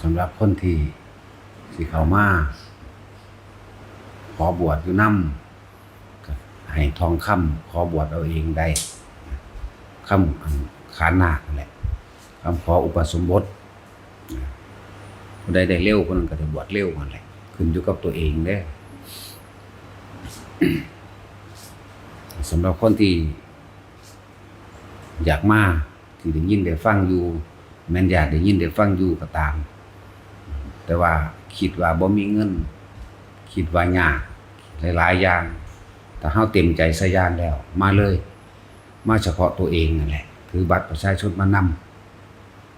สำหรับคนที่สิเขามาขอบวชอยู่นำก็ให้ทองคำขอบวชเอาเองได้คำขานนาคนั่นแหละคำขออุปสมบทผู้ใดได้เร็วคนนั้นก็จะบวชเร็วนั่นแหละขึ้นอยู่กับตัวเองเด้สำหรับคนที่ อยากมาที่ได้ยินได้ฟังอยู่ แม่นอยากได้ยินได้ฟังอยู่ก็ตาม แต่ว่าคิดว่าบ่มีเงิน คิดว่ายากหลายๆอย่าง แต่เฮาเต็มใจซะอย่างแล้ว มาเลย มาเฉพาะตัวเองนั่นแหละถือบัตรประชาชนมาน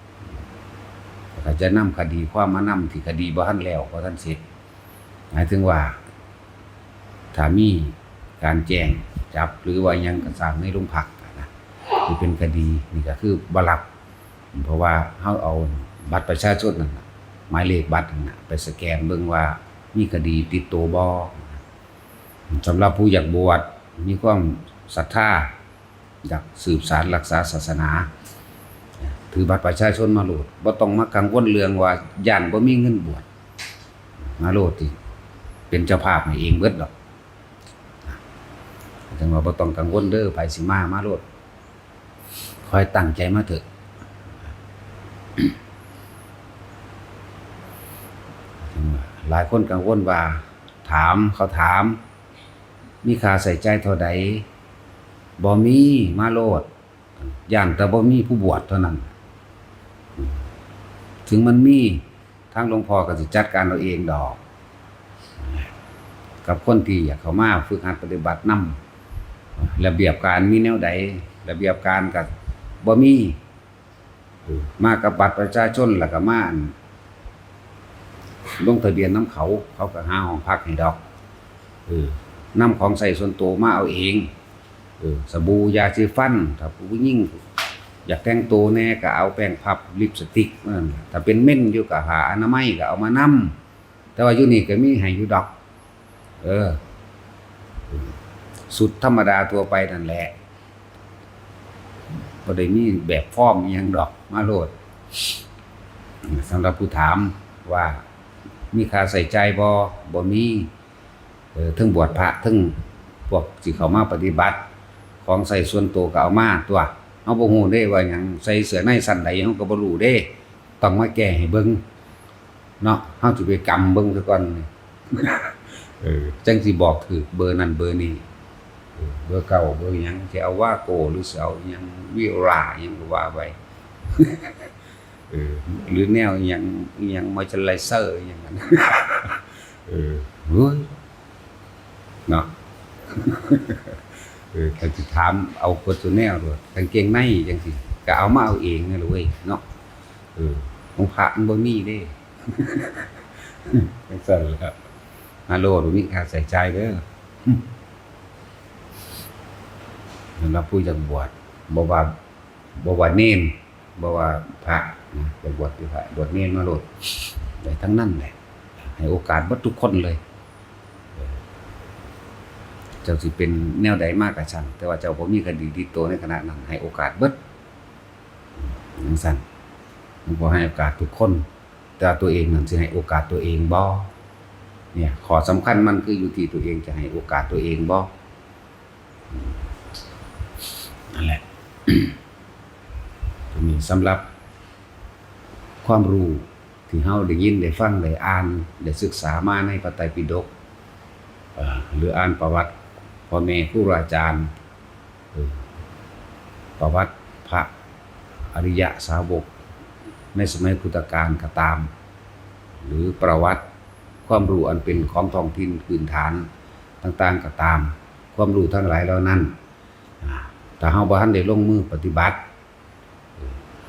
ำก็จะนำคดีความมานำที่คดีบ่ทันแล้วบ่ทันเสร็จหมายถึงว่าถ้ามีการแจ้งจับหรือว่าหยังกระสางในโรงพักนะที่เป็นคดีนี่ก็คือบรับ เพราะว่าเฮาเอาบัตรประชาชนนั่นนะ หมายเลขบัตรนะไปสแกนเบิ่งว่ามีคดีติดตัวบ่สำหรับผู้อยากบวชมีความศรัทธาอยากสืบสารรักษาศาสนา ถือบัตรประชาชนมาโหลดบ่ต้องมากังวลเรื่องว่าย่านบ่มีเงินบวชมาโหลดที่เป็นเจ้าภาพให้เองเบิดดอกจังว่าบ่ต้องกังวลเด้อไผสิมามาโลดคอยตั้งใจมาเถอะ หลายคนกังวลว่า ถามเขาถาม มีค่าใส่ใจเท่าใดบ่มีมาโลดย่านแต่บ่มีผู้บวชเท่านั้น ถึงมันมีทางหลวงพ่อก็สิจัดการเอาเองดอก กับคนที่อยากเข้ามาฝึกหัดปฏิบัตินำระเบียบการมีแนวใดระเบียบการกับบ่มีมากับบัตรประชาชนแล้วก็มาอัน ลงทะเบียนน้ำเขาเขาก็หาห้องพักให้ดอกเออนำของใส่ส่วนตัวมาเอาเองเออสบู่ยาสีฟันถ้าผู้หญิงอยากแต่งตัวแน่ก็เอาแป้งพับลิปสติกนั่นถ้าเป็นเม่นอยู่ก็หาอนามัยก็เอามานำแต่ว่าอยู่นี่ก็มีให้อยู่ดอก เออ สุดธรรมดาทั่วไปนั่นแหละบ่ได้มีแบบฟอร์มยังดอกมาโลดสำหรับผู้ถามว่า มีค่าใส่ใจบ่บ่มีเออทั้งบวชพระทั้งพวกสิเข้ามาปฏิบัติ ของใส่ส่วนตัวก็เอามาตัวเฮาบ่ฮู้เด้ว่าหยังใส่เสื้อในสั้นใดเฮาก็บ่รู้เด้ต้องมาแก้ให้เบิ่งเนาะเฮาสิไปกำเบิ่งซะก่อนเออจังสิบอกถือเบอร์นั้นเบอร์นี้เบอร์เก่าเบอร์ยังจะเอาว่าโกหรือสิเอายังวิโอลายังว่าไป หรือแนวหยังหยังมอยเจอไรเซอร์หยังนั้นเออเฮ้ยเนาะเออถ้าสิถามเอาคนตัวแนวด้วยกางเกงในจังสิก็เอามาเอาเองนี่แหลยเนาะเออของพระมันบ่มีเด้จังซั่นแหละฮัลโหลดูมีค่าใส่ใจเด้อสำหรับผู้อยากบวชบ่ว่าบ่ว่าเนนบ่ว่าพระ นะไปบวชที่พระบวชเนนมาโลดได้ทั้งนั้นแหละให้โอกาสเบิดทุกคนเลย เจ้าสิเป็นแนวใดมากกะช่างแต่ว่าเจ้าบ่มีคดีติดตัวในขณะนั้นให้โอกาสเบิดจังซั่นมันบ่ให้โอกาสทุกคน แต่ตัวเองนั่นสิให้โอกาสตัวเองบ่เนี่ยขอสำคัญมันคืออยู่ที่ตัวเองจะให้โอกาสตัวเองบ่นั่นแหละตัวนี้สำหรับ ความรู้ที่เฮาได้ยินได้ฟังได้อ่านได้ศึกษามาในพระไตรปิฎกหรืออ่านประวัติพ่อแม่ครูอาจารย์ประวัติพระอริยะสาวก ในสมัยพุทธกาลก็ตาม หรือประวัติความรู้อันเป็นของท้องถิ่นพื้นฐานต่างๆก็ตาม ความรู้ทั้งหลายเหล่านั้นอ่าถ้าเฮาบ่ทันได้ลงมือปฏิบัติ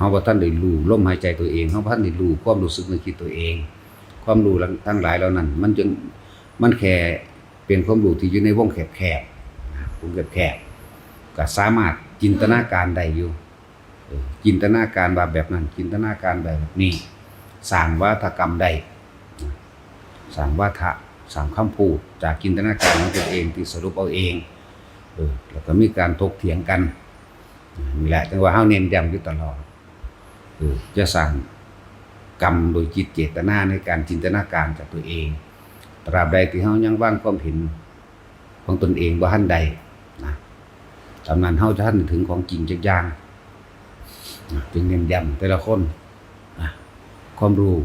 เออเฮาบ่ทันได้รู้ลมหายใจตัวเองเฮาบ่ทันได้รู้ความรู้สึกในคิดตัวเอง ความรู้ทั้งหลายเหล่านั้น มันจึงมันแค่เป็นความรู้ที่อยู่ในวงแคบๆวงแคบๆก็สามารถจินตนาการได้อยู่จินตนาการว่าแบบนั้น จินตนาการแบบนี้สร้างวัฒกรรมได้สั่งวาทะสั่งคำพูดจากจินตนาการของตัวเองที่สรุปเอาเองเออแล้วก็มีการถกเถียงกันนี่แหละจังว่าเฮาเน้นย้ำอยู่ตลอด จะสั่งกรรมโดยจิตเจตนาในการจินตนาการจากตัวเอง ตราบใดที่เฮายังว่างความเห็นของตนเองบ่าทันใดนะตำนั้นเฮาจะทันถึงของจริงจักอย่างจึงเน้นย้ำแต่ละคนนะความรู้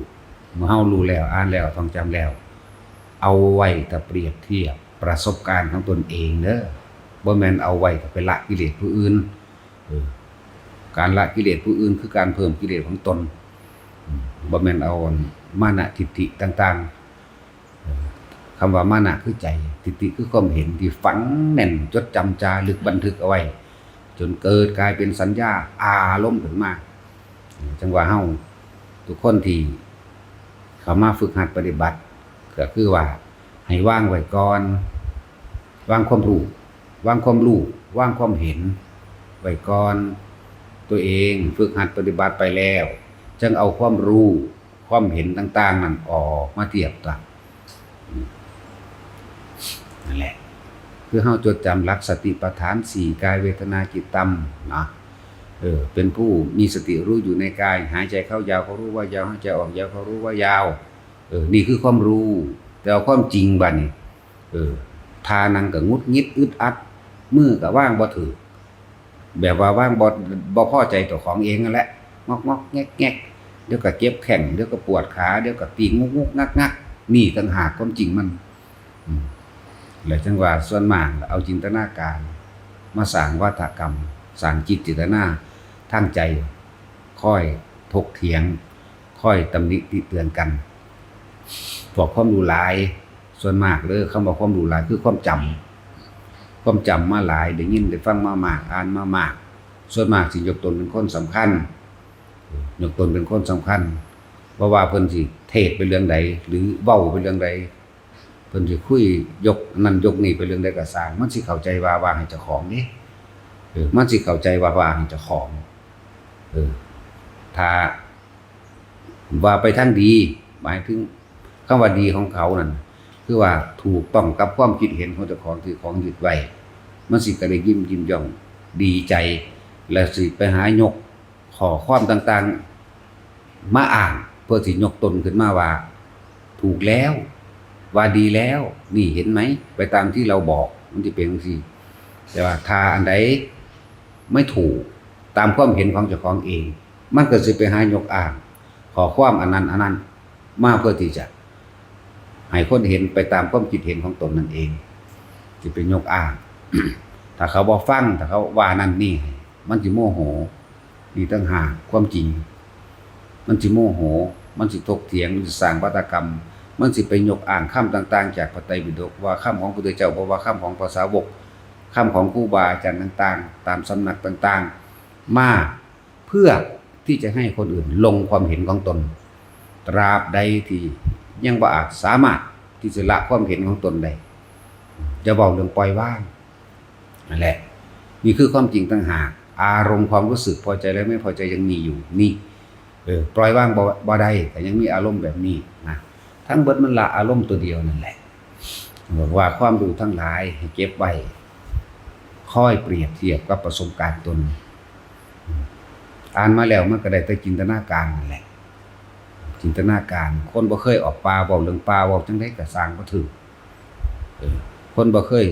เมื่อเฮารู้แล้ว อ่านแล้วท่องจำแล้ว เอาไว้แต่เปรียบเทียบประสบการณ์ของตนเองเด้อบ่แม่นเอาไว้แต่ไปละกิเลสผู้อื่นเออ การละกิเลสผู้อื่นคือการเพิ่มกิเลสของตนอืมบ่แม่นเอามานะทิฏฐิต่างๆเออคำว่ามานะคือใจ ทิฏฐิคือความเห็นที่ฝังแน่นจดจำจารึกบันทึกเอาไว้ จนเกิดกลายเป็นสัญญาอารมณ์ขึ้นมา จังหว่าเฮาทุกคนที่เข้ามาฝึกหัดปฏิบัติก็คือว่าให้ว่างไว้ก่อนว่างความรู้ว่างความรู้ว่างความเห็นไว้ก่อน ตัวเองฝึกหัดปฏิบัติไปแล้ว จึงเอาความรู้ความเห็นต่าง ๆ นั้นออกมาเทียบกันนั่นแหละคือเฮาจดจำหลักสติปัฏฐานสี่กายเวทนาจิตตัมนะเออเป็นผู้มีสติรู้อยู่ในกาย หายใจเข้ายาวเขารู้ว่ายาวหายใจออกยาวเขารู้ว่ายาวเออนี่คือความรู้ แต่เอาความจริงบัดนี้เออทานังก็งุดงิดอึดอัดมือก็ว่างบ่ถือ แบบว่าว่างบ่บ่พอใจตัวของเองนั่นแหละงอกงอกแงกแงกเดี๋ยวก็เจ็บแข้งเดี๋ยวก็ปวดขาเดี๋ยวก็ตีงุกงุกงักงักนี่ต่างหากความจริงมันอืมแล้วจังว่าส่วนมากเอาจินตนาการ มาสร้างวัฒกรรมสร้างจิตเจตนาทางใจ ค่อยถกเถียง ค่อยตำหนิติเตือนกันพวกความรู้หลาย ส่วนมากเลยคำว่าความรู้หลายคือความจำ ความจำมาหลายได้ยินได้ฟังมามากอ่านมามาก ส่วนมากสิยกตนเป็นคนสำคัญยกตนเป็นคนสำคัญเพราะว่าเพิ่นสิเทศไปเรื่องใดหรือเว้าไปเรื่องใดเพิ่นสิคุยยกนั่นยกนี่ไปเรื่องใดก็สร้างมันสิเข้าใจว่าว่าให้เจ้าของนี่เออมันสิเข้าใจว่าว่าให้เจ้าของเออถ้าว่าไปทางดี หมายถึงคำว่าดีของเขานั่น คือว่าถูกต้องกับความคิดเห็นของเจ้าของที่ของยึดไว้มันสิก็ได้ยิ้มยิ้มย่องดีใจ แล้วสิไปหายกขอความต่างๆ มาอ่านเพื่อสิยกตนขึ้นมาว่า ถูกแล้ว ว่าดีแล้ว นี่เห็นไหม ไปตามที่เราบอกมันจะเป็นสิแต่ว่าถ้าอันใดไม่ถูกตามความเห็นของเจ้าของเอง มันก็สิไปหายกอ่างขอความอันนั้นอันนั้น มาเพื่อที่จะ ให้คนเห็นไปตามความคิดเห็นของตนนั่นเองจะเป็นยกอ่างถ้าเขาบอกฟังถ้าเขาว่านั่นนี่ มันสิโมโหนี่ตั้งหากความจริง มันสิโมโห มันสิถกเถียงมันสิสร้างวัตกรรม มันสิไปยกอ่างคำต่าง ๆ จากพระไตรปิฎกว่าคำของพระพุทธเจ้าบ่ว่าคำของภาษาวกคำของครูบาอาจารย์ต่าง ๆ ตามสำนักต่าง ๆ มาเพื่อที่จะให้คนอื่นลงความเห็นของตน ตราบใดที่ ยังบ่อาจสามารถที่จะละความเห็นของตนได้จะบอกเรื่องปล่อยว่างนั่นแหละนี่คือความจริงต่างหาก อารมณ์ความรู้สึกพอใจและไม่พอใจยังมีอยู่นี่เออปล่อยว่างบ่บได้แต่ยังมีอารมณ์แบบนี้นะทั้งเบิดมันละอารมณ์ตัวเดียวนั่นแหละบอกว่าความรู้ทั้งหลายให้เก็บไว้ค่อยเปรียบเทียบกับประสบการณ์ตนอ่านมาแล้วมันก็ได้แต่จินตนาการนั่นแหละ จินตนาการ คนบ่เคยออกป่าเว้าเรื่องป่าเว้าจังได๋ก็สร้างบ่ถูกเอคนบ่เคย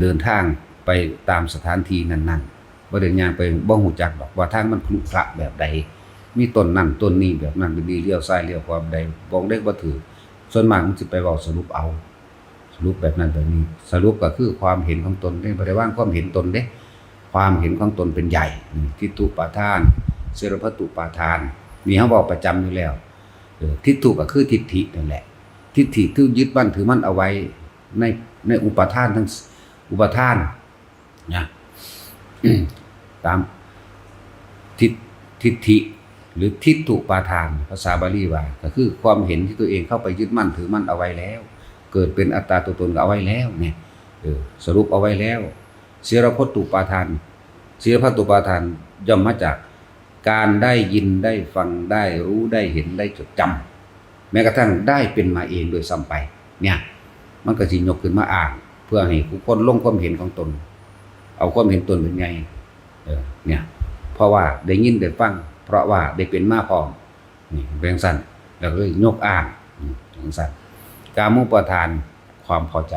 เดินทางไปตามสถานที่นั้นๆบ่ได้ย่างไปบ่ฮู้จักดอกว่าทางมันครุขระแบบใด มีต้นนั่นต้นนี้แบบนั้นเป็นดีเลี้ยวซ้ายเลี้ยวขวาแบบใดบอกได้บ่ถือส่วนมากมันสิไปเว้าสรุปเอา สรุปแบบนั้นแบบนี้ สรุปก็คือความเห็นของตนได้บ่ได้ว่างความเห็นตนเด้ความเห็นของตนเป็นใหญ่นี่ทิฏฐุปาทาน เสรพตุปาทานนี่เขาบอกประจำอยู่แล้วทิฏฐุก็คือทิฏฐินั่นแหละ ทิฏฐิที่ยึดมั่นถือมั่นเอาไว้ในในอุปทานทั้งอุปทานนะตามทิฏทิฏฐิหรือทิฏฐุปาทาน ภาษาบาลีว่าก็คือความเห็นที่ตัวเองเข้าไปยึดมั่นถือมั่นเอาไว้แล้ว เกิดเป็นอัตตาตัวตนเอาไว้แล้วเนี่ยสรุปเอาไว้แล้ว เสียรพตุปาทาน เสียรพตุปาทานย่อมมาจาก การได้ยินได้ฟังได้รู้ได้เห็นได้จดจำแม้กระทั่งได้เป็นมาเองโดยซ้ำไปเนี่ยมันก็สิยกขึ้นมาอ่าน เพื่อให้ผู้คนลงความเห็นของตน เอาความเห็นตนเป็นไงเออเนี่ยเพราะว่าได้ยินได้ฟังเพราะว่าได้เป็นมาพร้อมนี่เป็นจั่งสั้นแล้วก็ยกอ้างอืมเป็นจั่งสั้นกามุประทานความพอใจ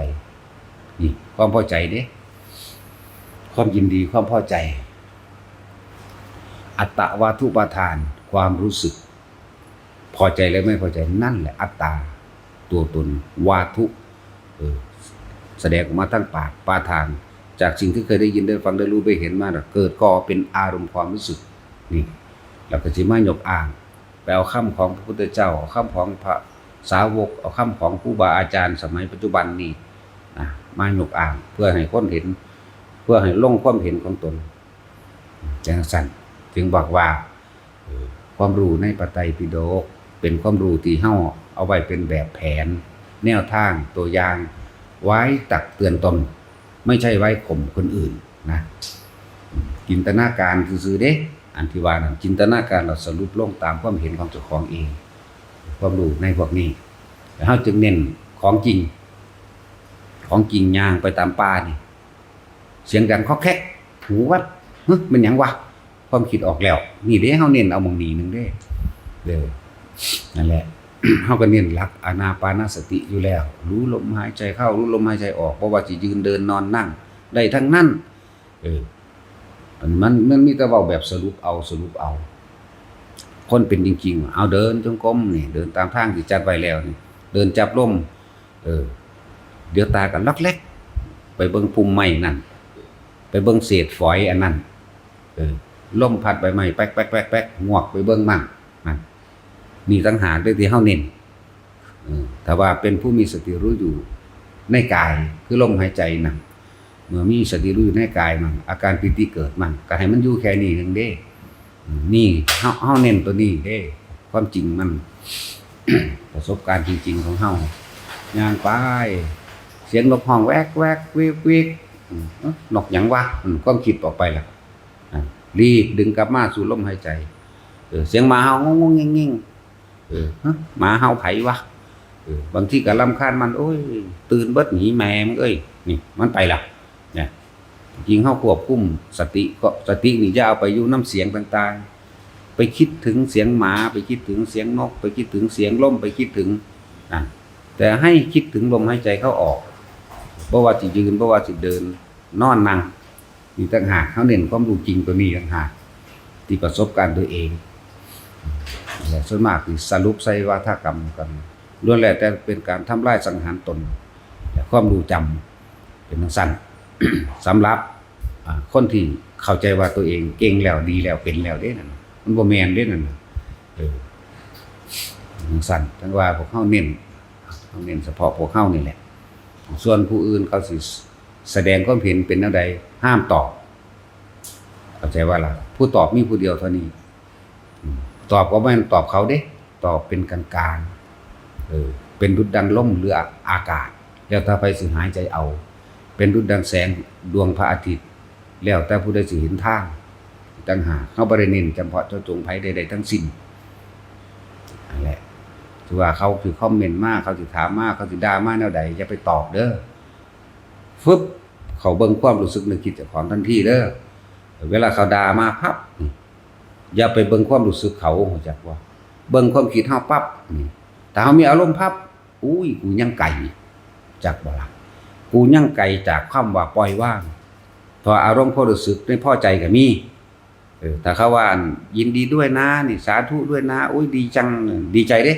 นี่ความพอใจเด้ความยินดีความพอใจ อัตตวาทุปทานความรู้สึก พอใจและไม่พอใจนั่นแหละอัตตา ตัวตนวาทุเออแสดงออกมาทั้งปากปาทาน จากสิ่งที่เคยได้ยินได้ฟังได้รู้ได้เห็นมาน่ะเกิดก็เป็นอารมณ์ความรู้สึกนี่เราก็จะมายกอ้างไปเอาคำของพระพุทธเจ้าเอาคำของพระสาวกเอาคำของครูบาอาจารย์ สมัยปัจจุบันนี้นะมายกอ้าง เพื่อให้คนเห็น เพื่อให้ลงความเห็นของตนจังสัน จึงบอกว่า ความรู้ในปไตยปิฎกเป็นความรู้ที่เฮาเอาไว้เป็นแบบแผน แนวทางตัวอย่าง ไว้ตักเตือนตน ไม่ใช่ไว้ข่มคนอื่นนะจินตนาการซื่อๆเด้อันที่ว่านั้นจินตนาการเราสรุปลงตามความเห็นของเจ้าของเอง ความรู้ในพวกนี้แล้วเฮาจึงเน้นของจริง ของจริงย่างไปตามป่านี่ เสียงดังคาะแคกหูวัดเฮ้ยมันยังวะ ความคิดออกแล้ว นี่เด้เฮาเน้นเอามองนี้หนึงเด้เด้อนั่นแหละเฮาก็เน้นหลักอานาปานสติอยู่แล้ว รู้ลมหายใจเข้า รู้ลมหายใจออกเพราะว่าสิยืนเดินนอนนั่ง ได้ทั้งนั้นเออมันมันมันมีแต่เว้าแบบสรุปเอาสรุปเอา คนเป็นจริงๆ เอาเดินจงกรมนี่เดินตามทางที่จัดไว้แล้วนี่เดินจับลมเออ เดี๋ยวตากันล็กเล็ก ไปเบิ่งปุ่มไม้นั่น ไปเบิ่งเศษฝอยอันนั้นเออ ลมพัดใบไม้แป๊กแป๊กแป๊กแป๊กงวกไปเบิ่งมั่งนั่นนี่ตั้งหากด้วยที่เฮาเน้นเออถ้าว่าเป็นผู้มีสติรู้อยู่ในกายคือลมหายใจนั่นเมื่อมีสติรู้อยู่ในกายมันอาการปิติเกิดมันก็ให้มันอยู่แค่นี้นึงเด้ นี่เฮาเฮาเน้นตัวนี้เด้ ความจริงมันประสบการณ์จริง ๆ ของเฮาย่างไปเสียงนกห้องแวกแวกวิกวิกเอ๊ะนกหยังวะอืมความคิดออกไปล่ะ รีบดึงกลับมาสู่ลมหายใจ เออเสียงหมาเฮางงงๆงิ่งเออหมาเฮาไผวะเออบางทีก็รำคาญมัน โอ้ย ตื่นเบิดหนีแม่มึงเอ้ยนี่มันไปละเนี่ยจริงเฮาควบคุมสติก็สตินี่จะเอาไปอยู่น้ำเสียงต่าง ๆ ไปคิดถึงเสียงหมา ไปคิดถึงเสียงนก ไปคิดถึงเสียงลมไปคิดถึงนั่นแต่ให้คิดถึงลมหายใจเข้าออกบ่ว่าสิยืนบ่ว่าสิเดินนอนนั่ง นี่ต่างหากเขาเน้นความรู้จริงตัวนี้ต่างหากที่ประสบการณ์ตัวเองและส่วนมากที่สรุปใส่วาทกรรมกันล้วนแล้วแต่เป็นการทำลายสังหารตนและความรู้จำเป็นทั้งสั้นสำหรับคนที่เข้าใจว่าตัวเองเก่งแล้วดีแล้วเป็นแล้วเด้นั่นมันบ่แมนเด้นั่นเออสั่นจังว่าพวกเฮาเน้นเฮาเน้นเฉพาะพวกเฮานี่แหละ ส่วนผู้อื่นเขาสิแสดงความเห็นเป็นแนวใด ห้ามตอบเข้าใจว่าล่ะ ผู้ตอบมีผู้เดียวเท่านี้ ตอบก็ไม่ตอบเขาเด้ ตอบเป็นกลางๆเออ เป็นดุจดังล่มหรืออากาศ แล้วถ้าไปสิหายใจเอา เป็นดุจดังแสงดวงพระอาทิตย์ แล้วแต่ผู้ใดสิเห็นทางต่างหากเขาบริเนนจำเพาะเจ้าจงไผใดๆทั้งสิ้นนั่นแหละถือว่าเขาคือคอมเมนต์มากเขาสิถามมากเขาสิด่ามากแนวใดอย่าไปตอบเด้อฟึบ เขาเบิ่งความรู้สึกนึกคิดเจากของทันทีเด้อเวลาเขาด่ามาพับอย่าไปเบิ่งความรู้สึกเขาหัวจักว่า เบิ่งความคิดเฮาปั๊บนี่ถ้าเฮามีอารมณ์พับอุ้ยกูยังไก่จักบ่ล่ะกูยังไก่จากคำว่าปล่อยว่างพออารมณ์ความรู้สึกไม่พอใจก็มีเออถ้าเขาว่ายินดีด้วยนะนี่สาธุด้วยนะอุ้ยดีจังดีใจเด้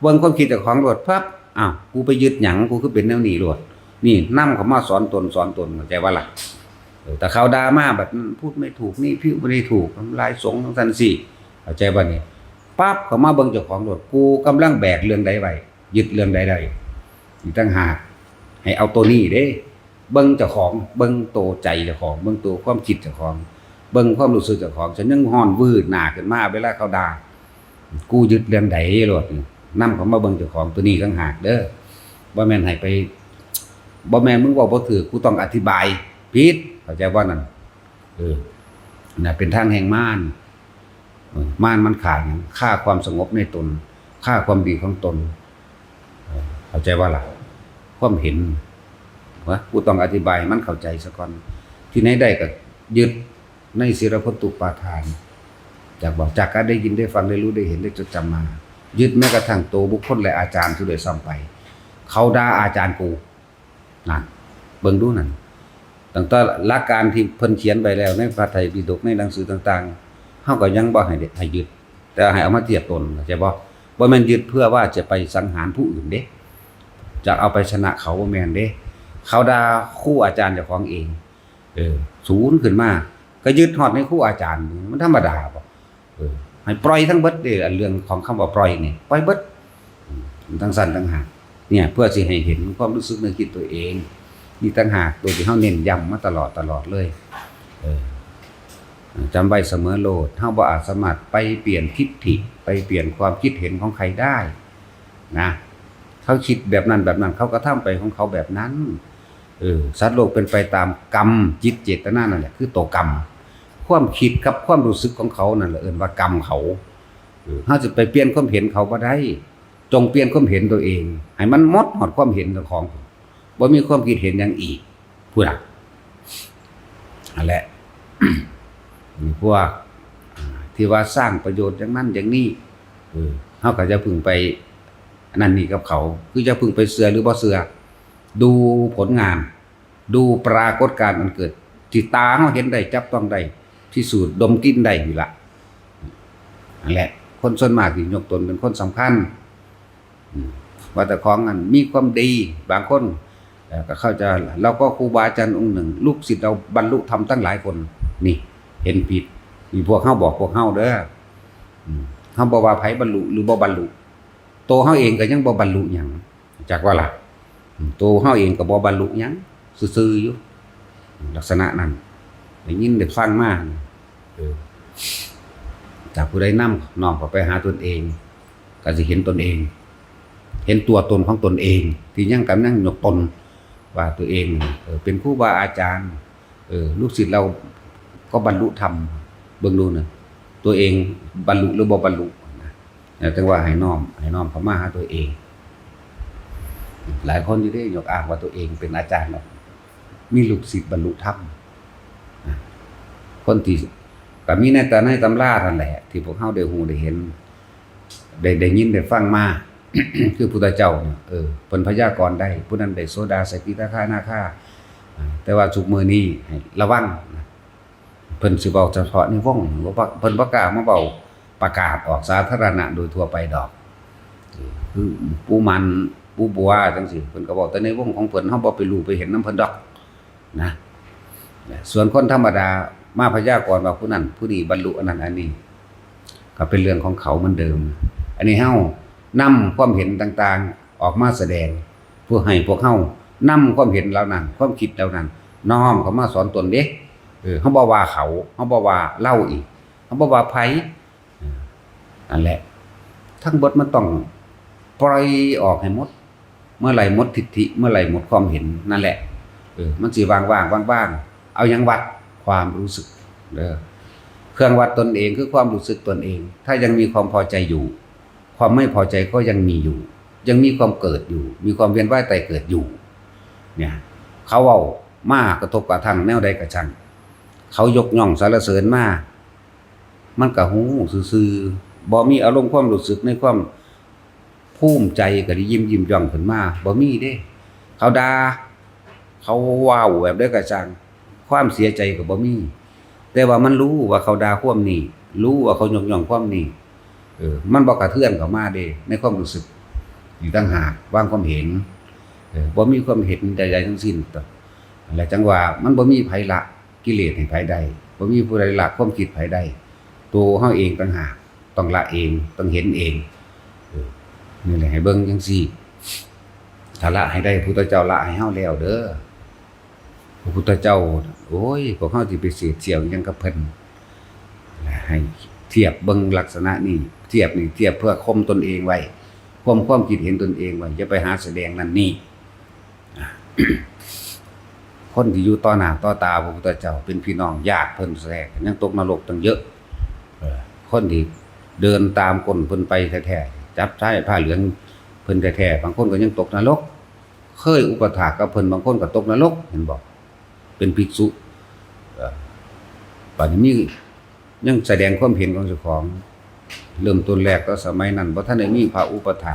เบิ่งความคิดเจ้าของโลดปั๊บอ้าวกูไปยึดหยังกูคือเป็นแนวนี้โลด นี่นำเขามาสอนตนสอนตนเข้าใจว่าล่ะแต่เขาด่ามาแบบพูดไม่ถูกนี่พิวบ่ได้ถูกทำลายสงฆ์ทั้งสันสิเข้าใจบ่นี่ปั๊บเขามาเบิ่งเจ้าของโลดกูกำลังแบกเรื่องใดไว้ยึดเรื่องใดไว้อีกต่างหากให้เอาตัวนี้เด้ เบิ่งเจ้าของ เบิ่งโตใจเจ้าของ เบิ่งตัวความคิดเจ้าของ เบิ่งความรู้สึกเจ้าของฉันยังฮ้อนวืดหนาขึ้นมาเวลาเขาด่ากูยึดเรื่องใดโลดนำเขามาเบิ่งเจ้าของตัวนี้ต่างหากเด้อบ่แม่นให้ไป บ่แม่นมึงเว้าบ่ถูกกูต้องอธิบายผิดเข้าใจว่านั่นเออน่ะเป็นทางแห่งม่านม่านมันขาดหยังค่าความสงบในตน ค่าความดีของตนเข้าใจว่าล่ะ ความเห็นว่ากูต้องอธิบายมันเข้าใจซะก่อน ที่ไหนได้ก็ยึดในศิรพตุปาทาน จากบอกจากการได้ยินได้ฟังได้รู้ได้เห็นได้จดจำมา ยึดแม้กระทั่งตัวบุคคลและอาจารย์ที่โดยซ้ำไป เขาด่าอาจารย์กู นั่นเบิ่งดูนั่นตั้งแต่หลักการที่เพิ่นเขียนไปแล้ว ในพระไตรปิฎกในหนังสือต่างๆเฮาก็ยังบ่ให้เด็ดให้ยึด แต่ให้เอามาเทียบตนเข้าใจบ่บ่แม่นยึดเพื่อว่าจะไปสังหารผู้อื่นเด้จะเอาไปชนะเขาบ่แม่นเด้ เขาด่าครูอาจารย์เจ้าของเอง เออ ศูนย์ขึ้นมา ก็ยึดฮอดในครูอาจารย์ มันธรรมดาบ่เออให้ปล่อยทั้งเบิดเด้อเรื่องของคำว่าปล่อยนี่ปล่อยเบิดทั้งสั้นทั้งหาก เนี่ยเพื่อสิให้เห็นความรู้สึกนึกคิดตัวเองนี่ต่างหากโดยที่เฮาเน้นย้ำมาตลอดตลอดเลยเออจำไว้เสมอโลดเฮาบ่อาจสามารถไปเปลี่ยนทิฏฐิไปเปลี่ยนความคิดเห็นของใครได้นะเขาคิดแบบนั้นแบบนั้น เขาก็ทำไปของเขาแบบนั้นเออสัตว์โลกเป็นไปตามกรรมจิตเจตนานั่นแหละคือตัวกรรมความคิดกับความรู้สึกของเขานั่นแหละเอิ้นว่ากรรมเขาเออเฮาจะไปเปลี่ยนความเห็นเขาบ่ได้ จงเปลี่ยนความเห็นตัวเอง ให้มันมดหมดความเห็นของบ่มีความคิดเห็นอย่างอีกพูดอะนั่นแหละมีพวกที่ว่าสร้างประโยชน์อย่างนั้นอย่างนี้เออเฮาก็จะพึงไปนนั้นนี่กับเขา คือจะพึงไปเสือหรือบ่เสือ ดูผลงาน ดูปรากฏการณ์มันเกิด ที่ตาเฮาเห็นได้จับต้องได้ที่สูดดมกลินได้นี่ละนั่นแหละ คนส่วนมากที่ยกตนเป็นคนสำคัญ ว่าแต่ของอันมีความดีบางคนเอ่อก็เข้าใจเราก็ครูบาอาจารย์องค์หนึ่ง ลูกศิษย์เราบรรลุธรรมตั้งหลายคน นี่เห็นผิดมีพวกเฮาบอกพวกเฮาเด้ออืมเฮาบ่ว่าไผบรรลุหรือบ่บรรลุโตวเฮาเองก็ยังบ่บรรลุหยังจักว่าล่ะโตวเฮาเองก็บ่บรรลุยังซื่อๆอยู่ลักษณะนั้นได้ยินได้ฟังมาเออจากผู้ใดนำน้อมเขาไปหาตนเอง ก็สิเห็นตนเอง เห็นตัวตนของตนเอง ที่ยังกำลังยกตนว่าตัวเองเออเป็นครูบาอาจารย์เออลูกศิษย์เราก็บรรลุธรรมเบิ่งดูนะตัวเองบรรลุหรือบ่บรรลุนะแต่ว่าให้น้อมให้น้อมเข้ามาหาตัวเอง หลายคนที่ได้ยกอ้างว่าตัวเองเป็นอาจารย์มีลูกศิษย์บรรลุธรรมคนที่ก็มีในแต่ในตำราท่านแหละ ที่พวกเฮาได้ฮู้ได้เห็น ได้ได้ยินได้ฟังมา คือพุทธเจ้าเออเพิ่นพยากรณ์ได้ผู้นั้นได้โสดาสกิทาคาหนาคาอ่าแต่ว่าทุกมือนี้ระวังเพิ่นสิเว้าเฉพาะในวงบ่ว่าเพิ่นบ่กล้ามาเว้าประกาศออกสาธารณะโดยทั่วไปดอกคือปูมันปูบัวจังซี่เพิ่นก็บอกแต่ในวงของเพิ่นเฮาบ่ไปรู้ไปเห็นนํเพิ่นดอกนะส่วนคนธรรมดามาพยากรณ์ว่าผู้นั้นผู้นี้บรรลุอันนั้นอันนี้ ก็เป็นเรื่องของเขาเหมือนเดิม อันนี้เฮา นำความเห็นต่างๆออกมาแสดงเพื่อให้พวกเฮานำความเห็นเหล่านั้น ความคิดเหล่านั้น น้อมเข้ามาสอนตนเด้เออเฮาบ่ว่าเขาเฮาบ่ว่าเล่าอีกเฮาบ่ว่าไผเออนั่นแหละ ทั้งบิดมันต้องปล่อยออกให้หมด เมื่อไหร่หมดทิฏฐิเมื่อไหร่หมดความเห็นนั่นแหละเออมันสิว่างๆว่างๆเอายังวัดความรู้สึกเด้อเครื่องวัดตนเองคือความรู้สึกตนเอง ถ้ายังมีความพอใจอยู่ ความไม่พอใจก็ยังมีอยู่ ยังมีความเกิดอยู่ มีความเวียนว่ายตายเกิดอยู่ เนี่ย เขาเอามากระทบกระทั่งแนวใดกระชัง เขายกย่องสรรเสริญมามันกะหูซื่อๆบ่มีอารมณ์ความรู้สึกในความภูมิใจก็ได้ยิ้มยิ้มย่องขึ้นมาบ่มีเด้ เขาด่าเขาว้าวแบบได้กระชัง ความเสียใจก็บ่มี แต่ว่ามันรู้ว่าเขาด่าความนี้รู้ว่าเขายกย่องความนี้ เออมันบอกกระเทือนเข้ามาเด้ในความรู้สึก อยู่ตั้งหากวางความเห็นเออบ่มีความเห็นใดๆทั้งสิ้นต่อและจังว่ามันบ่มีไผละกิเลสให้ไผใดบ่มีผู้ใดละความคิดไผใดตัวเฮาเองต่างหากต้องละเองต้องเห็นเองเออนี่แหละให้เบิ่งจังซี่ถ้าละให้ได้พุทธเจ้าละให้เฮาแล้วเด้อพระพุทธเจ้า โอ้ยพวกเขาที่ไปเสียดเสียวยังกับเพิ่นให้เทียบเบิ่งลักษณะนี้ ทียบนี่เทียบเพื่อคมตนเองไว้ความความคิดเห็นตนเองไว้อย่าไปหาแสดงนั่นนี่คนที่อยู่ต่อหน้าต่อตาพระพุทธเจ้าเป็นพี่น้องญาติเพิ่นแสกยังตกนรกตั้งเยอะคนที่เดินตามคนเพิ่นไปแท้ๆจับใช้ผ้าเหลืองเพิ่นแท้ๆบางคนก็ยังตกนรกเคยอุปถากกับเพิ่นบางคนก็ตกนรกเห็นบอก เป็นภิกษุป่านนี้ยังแสดงความเห็นของเจ้าของ เริ่มต้นแรกก็สมัยนั้นบ่ท่านได้มีพระอุปถา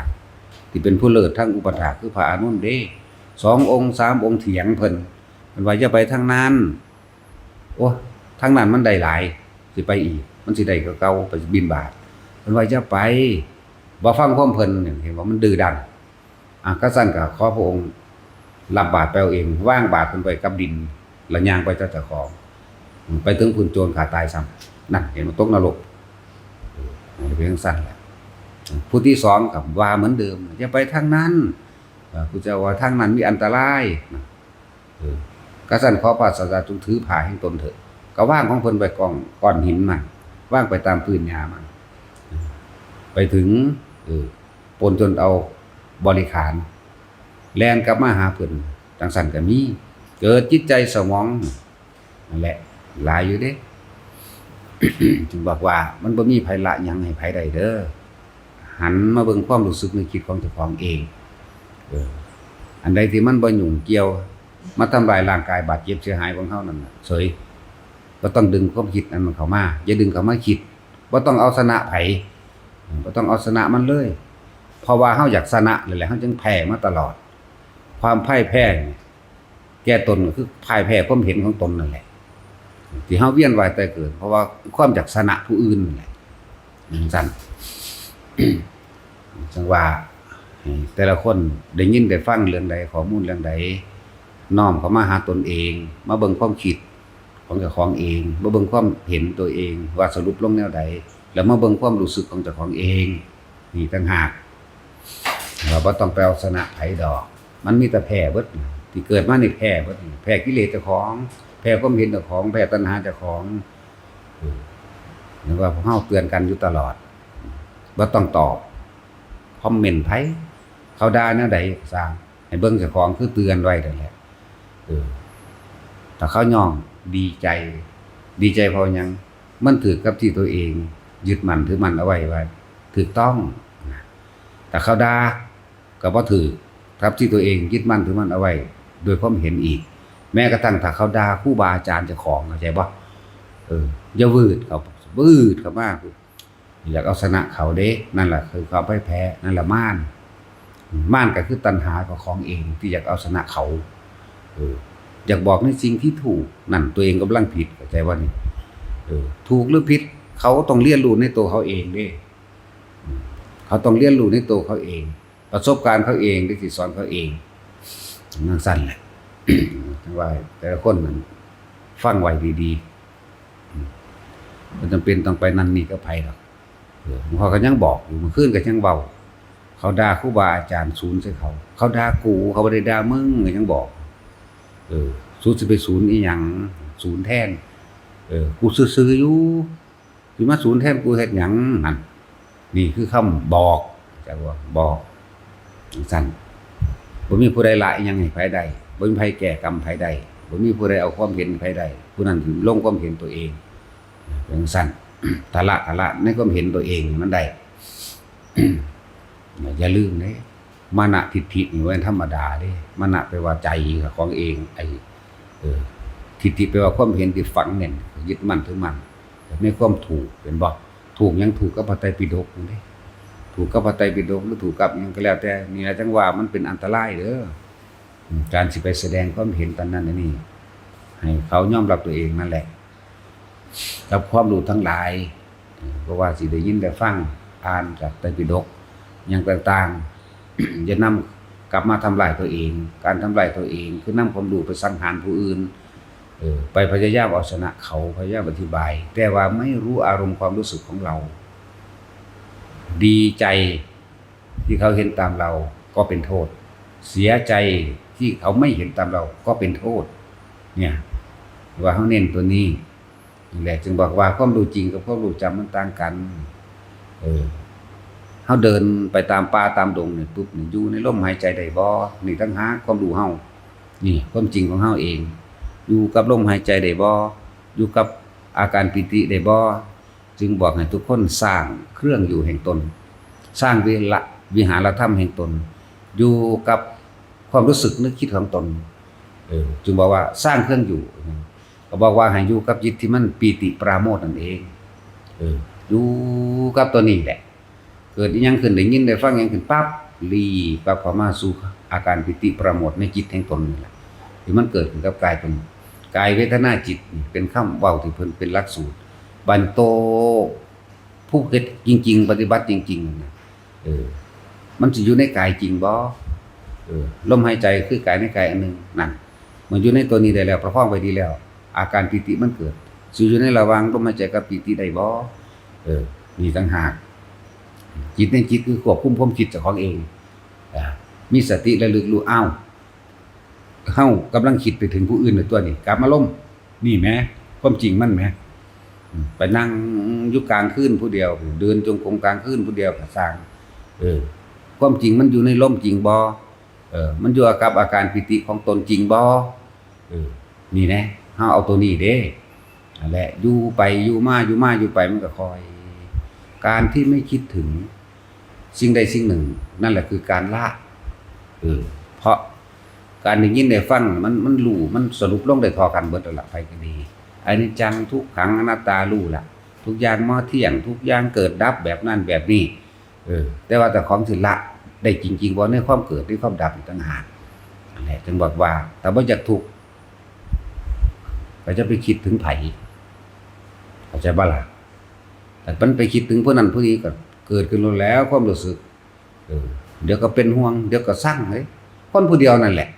ที่เป็นผู้เลิศทั้งอุปถาคือพระอานนเด้สององค์สามองค์เถียงเพิ่นเพิ่นว่าอย่าไปทางนั้นโอ้ทางนั้นมันได้หลายสิไปอีก มันสิได้ก็เก่าไปบินบาตเพิ่นว่าอย่าไปบ่ฟังความเพิ่นเห็นว่ามันดื้อดันอะก็สั่นก็ขอพระองค์รับบาตรไปเอาเอง ว่างบาตรเพิ่นไปกับดินแล้วย่างไปเจ้าเจ้าของ ไปถึงพุ่นโจรขาตายซ้ำนั่นเห็นมันตกนรก เออมันเป็นจังสั้นแหละผู้ที่สองกับว่าเหมือนเดิมอย่าไปทางนั้นผู้เจ้าว่าทางนั้นมีอันตรายนะเออกษันขอพระศาสดาจงถือผ้าให้ตนเถอะก็ว่างของเพิ่นไปกองก้อนหินมันว่างไปตามพื้นหญ้ามันไปถึงเออปนจนเอาบริขาร แลนกลับมาหาเพิ่นจังสันก็มี เกิดจิตใจสมองนั่นแหละหลายอยู่เด้ จึงบอกว่ามันบ่มีภัยละยังให้ภัยใดเด้อหันมาเบิ่งความรู้สึกในคิดของเจ้าของเองเอออันใดที่มันบ่ยุ่งเกี่ยว มาทำลายร่างกายบาดเจ็บเสียหายของเฮานั่นน่ะเฉยบ่ต้องดึงความคิดนั้นมันเข้ามาอย่าดึงเข้ามาคิดบ่ต้องเอาชนะไผบ่ต้องเอาชนะมันเลย เพราะว่าเฮาอยากชนะเลยแหละเฮาจึงแพ้มาตลอด ความพ่ายแพ้แก้ตนก็คือพ่ายแพ้ความเห็นของตนนั่นแหละ ที่เฮาเวียนวายตายเกิด เพราะว่าความจากสนะผู้อื่นแหละจังซั่นจังว่าแต่ละคนได้ยินได้ฟังเรื่องใดข้อมูลเรื่องใดน้อมเข้ามาหาตนเอง มาเบิ่งความคิดของเจ้าของเองมาเบิ่งความเห็นตัวเอง ว่าสรุปลงแนวใดแล้วมาเบิ่งความรู้สึกของเจ้าของเอง นี่ต่างหากเราบ่ต้องไปเอาชนะไผดอก มันมีแต่แพ้เบิดที่เกิดมาในแพ้เบิดแพ้กิเลสเจ้าของ แพ้ความเห็นเจ้าของแพ้ตัณหาเจ้าของเออว่าพวกเฮาเตือนกันอยู่ตลอดบ่ต้องตอบคอมเมนต์ไผเขาด่าแนวใดสร้างให้เบิ่งเจ้าของคือเตือนไว้นั่นแหละเออถ้าเขาย่องดีใจ ดีใจพราะหยังมันถือกับที่ตัวเอง ยึดมันถือมันเอาไว้ว่าถูกต้องแต่เขาด่าก็บ่ถือกับที่ตัวเองยึดมันถือมันเอาไว้ โดยความเห็นอีก แม้กระทั่งถ้าเขาด่าครูบาอาจารย์เจ้าของเข้าใจบ่เอออย่าวืดเขาวืดเขามากอยากเอาชนะเขาเด้ นั่นแหละคือความพ่แพ้ นั่นแหละม่าน ม่านก็คือตัณหาของของเองที่อยากเอาชนะเขาเอออยากบอกในสิ่งที่ถูกนั่นตัวเองกำลังผิดเข้าใจว่านี่เออถูกหรือผิด เขาต้องเรียนรู้ในตัวเขาเองเด้เขาต้องเรียนรู้ในตัวเขาเอง ประสบการณ์เขาเองที่สิสอนเขาเองนั่นสั้นแหละ ทั้งว่าแต่ละคนนั้นฟังไว้ดีๆมันจำเป็นต้องไปนั่นนี่ก็ไปหรอกเออหลวงพ่อก็ยังบอกอยู่มื่อคืนก็ยังเบาเขาด่าครูบาอาจารย์ศูนย์ใส่เขา เขาด่ากูเขาไม่ได้ด่ามึงก็ยังบอก เออศูนย์สิไปศูนย์อีหยังศูนย์แทนเออกูซื้อๆอยู่สิมาศูนย์แทนกูเฮ็ดหยังนั่นนี่คือคำบอกจักว่าบอกสั่นบ่มีผู้ใดละอิหยังให้ไผได้ บ่มีไผแก่กรรมไผได้บ่มีผู้ใดเอาความเห็นไผได้ผู้นั้นถึงลงความเห็นตัวเองเป็นสั้นทะละทะละในความเห็นตัวเองมันได้อย่าลืมเด้มานะทิฏฐินี่ว่าธรรมดาเด้มานะแปลว่าใจของเอง ไอ้เออทิฏฐิแปลว่าความเห็นที่ฝังแน่นยึดมั่นถือมั่นในความถูกเป็นบ่ถูกยังถูกกับพระไตรปิฎกนั่ถูกกับพระไตรปิฎกหรือถูกกับยังก็แล้วแต่นี่แหละจังว่ามันเป็นอันตรายเด้อ การสิไปแสดงความเห็นตอนนั้นนนี้ให้เขายอมรับตัวเองนั่นแหละกับความรู้ทั้งหลายเพราะว่าสิได้ยินได้ฟังอ่านจากไตรปิฎกหยังต่างๆอย่านำกลับมาทำลายตัวเอง การทำลายตัวเอง คือนำความรู้ไปสังหารผู้อื่นออไปพยายามเอาชนะเขาพยายามอธิบาย แต่ว่าไม่รู้อารมณ์ความรู้สึกของเรา ดีใจที่เขาเห็นตามเราก็เป็นโทษ เสียใจ ที่เขาไม่เห็นตามเราก็เป็นโทษ เนี่ย ว่าเขาเน้นตัวนี้นี่แหละจึงบอกว่าความรู้จริงกับความรู้จำมันต่างกัน เออเขาเดินไปตามป่าตามดงเนี่ยปุ๊บนี่อยู่ในลมหายใจได้บ่นี่ตั้งหาความรู้เฮานี่ความจริงของเฮาเอง อยู่กับลมหายใจได้บ่อยู่กับอาการปิติได้บ่จึงบอกให้ทุกคนสร้างเครื่องอยู่แห่งตน สร้างวิละวิหารธรรมแห่งตน อยู่กับ ความรู้สึกนึกคิดของตนเออจึงบอกว่าสร้างเครื่องอยู่ก็บอกว่าให้อยู่กับจิตที่มันปีติปราโมทนั่นเองเอออยู่กับตัวนี้แหละ เกิดยังขึ้นได้ยินได้ฟังยังขึ้นปั๊บรีปั๊บเข้ามาสู่อาการปิติประโมทในจิตแห่งตนนี่แหละที่มันเกิดขึ้นกับกายตนกายเวทนาจิตเป็นคำเว้าที่เพิ่นเป็นลักสูตรบันโตผู้เฮ็ดจริง ๆ ปฏิบัติจริงๆนะเออมันสิอยู่ในกายจริงบ่ ลมหายใจคือกายในกายอันหนึ่งนั่นมันอยู่ในตัวนี้ได้แล้ว ประคองไว้ดีแล้ว อาการปิติมันเกิดสิอยู่ในระว่างลมหายใจกับปิติได้บ่เออนี่ต่างหาก จิตในจิตคือควบคุมความคิดจ้าของเองมีสติระลึกรู้อ้าวเฮากำลังคิดไปถึงผู้อื่นในตัวนี้กลับมาล่มนี่แหมความจริงมันแมอืมไปนั่งยู่กลางคืนผู้เดียว เดินจงกรมกลางคืนผู้เดียวก็สร้างเออความจริงมันอยู่ในลมจริงบ่ เออมันอยู่กับอาการปิติของตนจริงบ่เออนี่แนะเฮาเอาตัวนี้เด้นั่นแหละอยู่ไปอยู่มาอยู่มาอยู่ไปมันก็คอย การที่ไม่คิดถึงสิ่งใดสิ่งหนึ่ง นั่นแหละคือการละเออเพราะการได้ยินได้ฟังมันมันรู้มันสรุปลงได้ทอกันเบิดแล้วละไปก็ดีอันนี้จังทุกขังอนัตตารู้ละทุกอย่างมาเที่ยงทุกอย่างเกิดดับแบบนั้นแบบนี้เออแต่ว่าแต่ของสิละ ได้จริงๆบ่ในความเกิดในความดับอีกต่างหากนั่นแหละจึงบอกว่า แต่บ่อยากทุกข์ก็จะไปคิดถึงไผ่เข้าใจบ่ล่ะแต่มันไปคิดถึงผู้นั้นผู้นี้ก็เกิดขึ้นแล้วความรู้สึกเดี๋ยวก็เป็นห่วง เดี๋ยวก็สร้างเฮ้ยคนผู้เดียวนั่นแหละ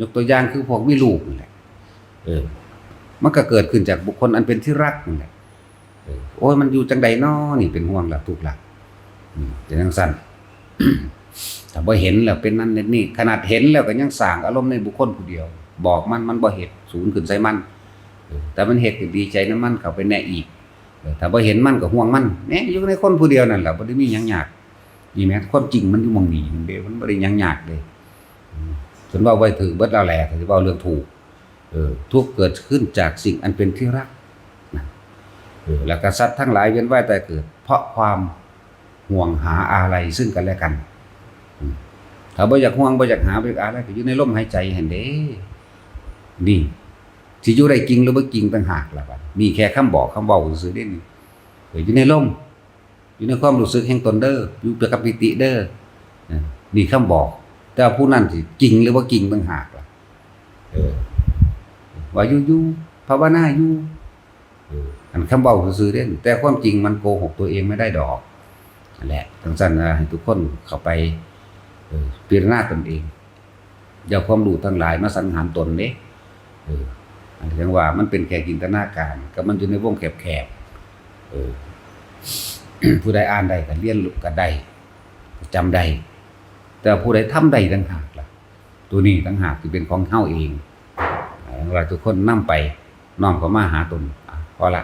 ยกตัวอย่างคือพวกมีลูกนั่นแหละเออ มันก็เกิดขึ้นจากบุคคลอันเป็นที่รักนั่นแหละเออโอ้ยมันอยู่จังใดน้อนี่เป็นห่วงละทุกข์ละอืมเป็นจังสั้น แต่พอเห็นแล้วเป็นนั่นนี่ขนาดเห็นแล้วก็ยังสร้างอารมณ์ในบุคคลผู้เดียว บอกมันมันบ่เห็ดศูนย์ขึ้นใส่มันแต่มันเห็ดก็ดีใจน้ำมันเขาไปแน่อีกเออถ้าบ่เห็นมันก็ห่วงมันแหน่ยอยู่ในคนผู้เดียวนั่นแหละบ่ได้มียังยากนี่แม้ความจริงมันอยู่มองนี้มันเด้มันบ่ได้หยังยากเลยอืมส่วนว่าไว้ถือเบิดแล้วแหละก็สิเว้าเรื่องถูกเออทุกเกิดขึ้นจากสิ่งอันเป็นที่รักแล้วก็สัตว์ทั้งหลายเวียนว่ายตายเกิด เพราะความห่วงหาอะไรซึ่งกันและกัน ถ้าบ่อยากห่วงบ่อยากหาบ่อยากอะไรก็อยู่ในลมหายใจหั่นเด้นี่สิอยู่ได้จริงหรือบ่จริงต่างหากล่ะบัดมีแค่คำบอกคำเว้าซื่อๆเด้นี่ออยู่ในลมอยู่ในความรู้สึกแห่งตนเด้ออยู่กับปิติเด้อนี่คำบอก แต่ผู้นั้นสิจริงหรือบ่จริงต่างหากล่ะเออว่าอยู่อยู่ภาวนาอยู่เอออันคำเว้าซื่อๆเด้แต่ความจริงมันโกหกตัวเองไม่ได้ดอกนั่นแหละทั้งสั้นนะให้ทุกคนเข้าไป พิจารณาตนเองอย่าความรู้ทั้งหลายมาสังหารตนเนี่ยเอันที่ว่ามันเป็นแค่จินตนาการก็มันอยู่ในวงแคบๆเอผู้ใดอ่านได้ก็เรียนรู้ก็ได้จำได้แต่ผู้ใดทำได้ตั้งหากล่ะ ตัวนี้ตั้งหากที่เป็นของเฮาเองอเราทุกคนนั่งไปน้อมก็มาหาตนพอละ